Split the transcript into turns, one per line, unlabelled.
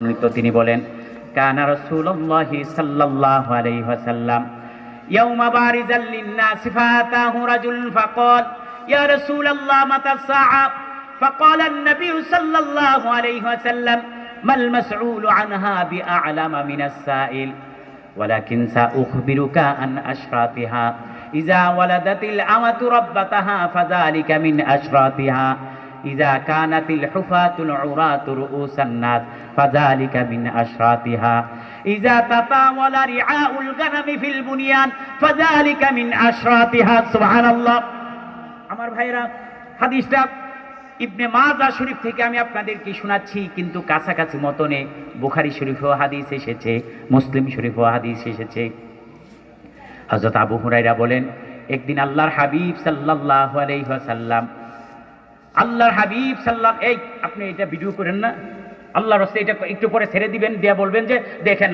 তো তিনি বলেন কানা রাসূলুল্লাহি সাল্লাল্লাহু আলাইহি ওয়াসাল্লাম ইয়াউমা বারিজাল লিন-নাস ফাতাহু রাজুল ফাকাল ইয়া রাসূলাল্লাহ মাতা الساعة فقال النبي صلى الله عليه وسلم ما المسؤول عنها بأعلم من السائل ولكن سأخبرك عن أشراطها إذا ولدت الأمة ربتها فذلك من أشراطها إذا كانت الحفاة العراة رؤوس الناس فذلك من أشراطها إذا تطاول رعاء الغنم في البنيان فذلك من أشراطها سبحان الله আমার ভাইরা হাদিসটা ইবনে মাজা শরীফ থেকে আমি আপনাদেরকে শোনাচ্ছি কিন্তু কাছাকাছি মতনে বুখারি শরীফও হাদিস এসেছে মুসলিম শরীফও হাদিস এসেছে হজরত আবু হুরাইরা বলেন একদিন আল্লাহর হাবিব সাল্লাল্লাহু আলাইহি ওয়াসাল্লাম আল্লাহর হাবিব সাল্লাম, এই আপনি এটা ভিডিও করেন না। আল্লাহর রসে এটা একটু পরে ছেড়ে দিবেন, দিয়া বলবেন যে, দেখেন